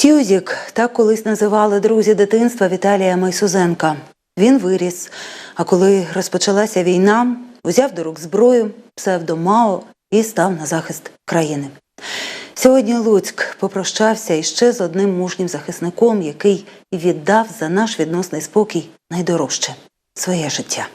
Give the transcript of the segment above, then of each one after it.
Сюзік так колись називали друзі дитинства Віталія Майсузенка. Він виріс. А коли розпочалася війна, узяв до рук зброю, псевдомао і став на захист країни. Сьогодні Луцьк попрощався іще з одним мужнім захисником, який віддав за наш відносний спокій найдорожче своє життя.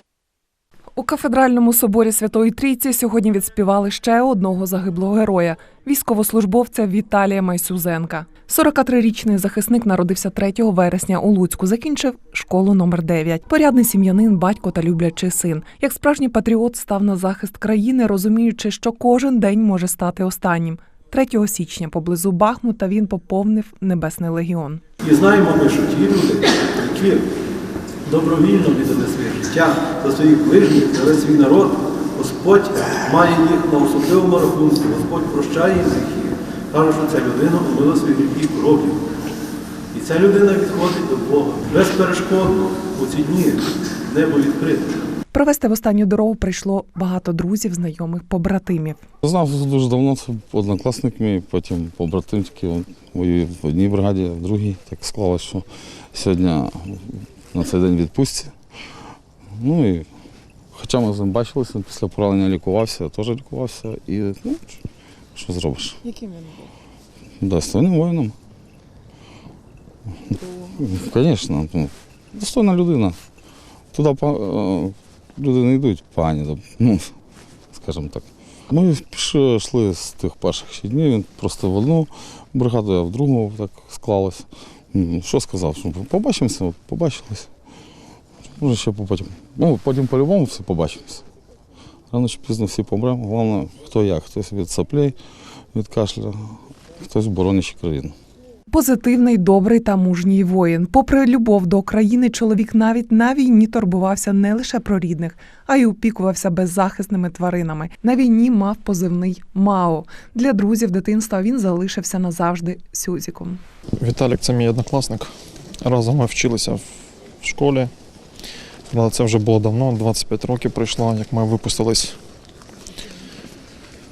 У кафедральному соборі Святої Трійці сьогодні відспівали ще одного загиблого героя військовослужбовця Віталія Майсюзенка. 43-річний захисник народився 3 вересня у Луцьку. Закінчив школу номер 9 Порядний сім'янин, батько та люблячий син. Як справжній патріот став на захист країни, розуміючи, що кожен день може стати останнім. 3 січня поблизу Бахмута він поповнив Небесний легіон. І знаємо ми, що ті люди, які добровільно віддали своє життя за своїх ближніх, за весь свій народ, Господь має їх на особливому рахунку, Господь прощає їм гріхи. Каже, що ця людина умила свої гріхи кров'ю. І ця людина відходить до Бога безперешкодно у ці дні небо відкрите. Провести в останню дорогу прийшло багато друзів, знайомих, побратимів. Знав дуже давно, це однокласник мій, потім побратим тільки він воює в одній бригаді, а в другій. Так склалося, що сьогодні на цей день відпустці. Ну і хоча ми з ним бачилися, після поранення лікувався, я теж лікувався. І ну, що зробиш? Яким він був? Достойним воїном. Звісно, ну, достойна людина. Туди е, люди не йдуть погані, ну, скажімо так. Ми пішли з тих перших ще днів, він просто в одну бригаду, я в другу так склалось. Що сказав? Що побачимося, побачились. Може ще потім. Ну, потім по-любому все побачимося. Рано чи пізно всі помремо. Головне, хто як, хтось від соплей, від кашля, хтось боронячи країну. Позитивний, добрий та мужній воїн. Попри любов до країни, чоловік навіть на війні турбувався не лише про рідних, а й опікувався беззахисними тваринами. На війні мав позивний Мао. Для друзів дитинства він залишився назавжди Сюзіком. Віталік це мій однокласник. Разом ми вчилися в школі. Але це вже було давно, 25 років пройшло, як ми випустились.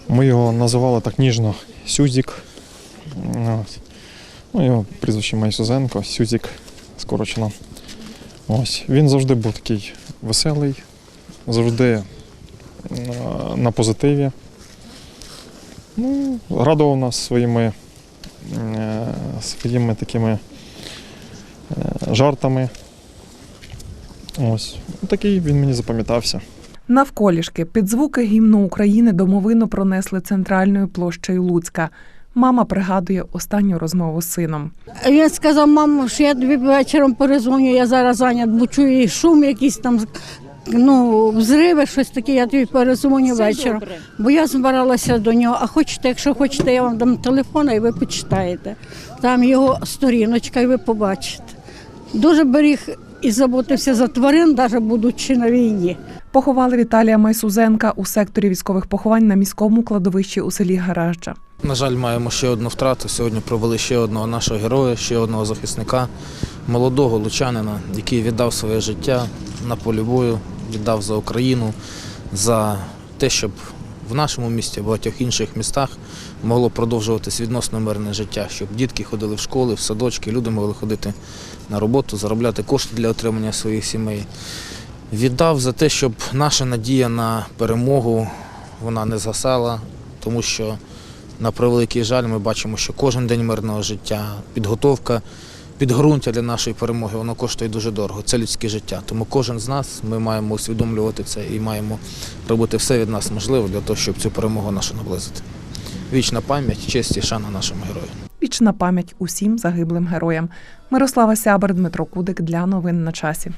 Ми його називали так ніжно Сюзік. Ну, його прізвище Майсузенко, Сюзік скорочено. Ось. Він завжди був такий веселий, завжди е, на позитиві. Ну, радував нас своїми е, своїми такими е, жартами. Ось. Такий він мені запам'ятався. Навколішки під звуки гімну України домовину пронесли центральною площею Луцька. Мама пригадує останню розмову з сином. Він сказав, мамо, що я тобі вечором перезвоню, я зараз зайнят, бо чую шум якийсь там, ну, взриви, щось таке, я тобі перезвоню вечором. Бо я збиралася до нього, а хочете, якщо хочете, я вам дам телефон, і ви почитаєте. Там його сторіночка, і ви побачите. Дуже беріг і заботився за тварин, навіть будучи на війні. Поховали Віталія Майсузенка у секторі військових поховань на міському кладовищі у селі Гаражджа. На жаль, маємо ще одну втрату. Сьогодні провели ще одного нашого героя, ще одного захисника, молодого лучанина, який віддав своє життя на полі бою, віддав за Україну, за те, щоб в нашому місті, в багатьох інших містах могло продовжуватись відносно мирне життя, щоб дітки ходили в школи, в садочки, люди могли ходити на роботу, заробляти кошти для отримання своїх сімей. Віддав за те, щоб наша надія на перемогу вона не згасала, тому що на превеликий жаль, ми бачимо, що кожен день мирного життя, підготовка, підґрунтя для нашої перемоги, воно коштує дуже дорого. Це людське життя. Тому кожен з нас ми маємо усвідомлювати це і маємо робити все від нас можливе для того, щоб цю перемогу нашу наблизити. Вічна пам'ять, честь і шана нашому герою. Вічна пам'ять усім загиблим героям. Мирослава Сябер, Дмитро Кудик для новин на часі.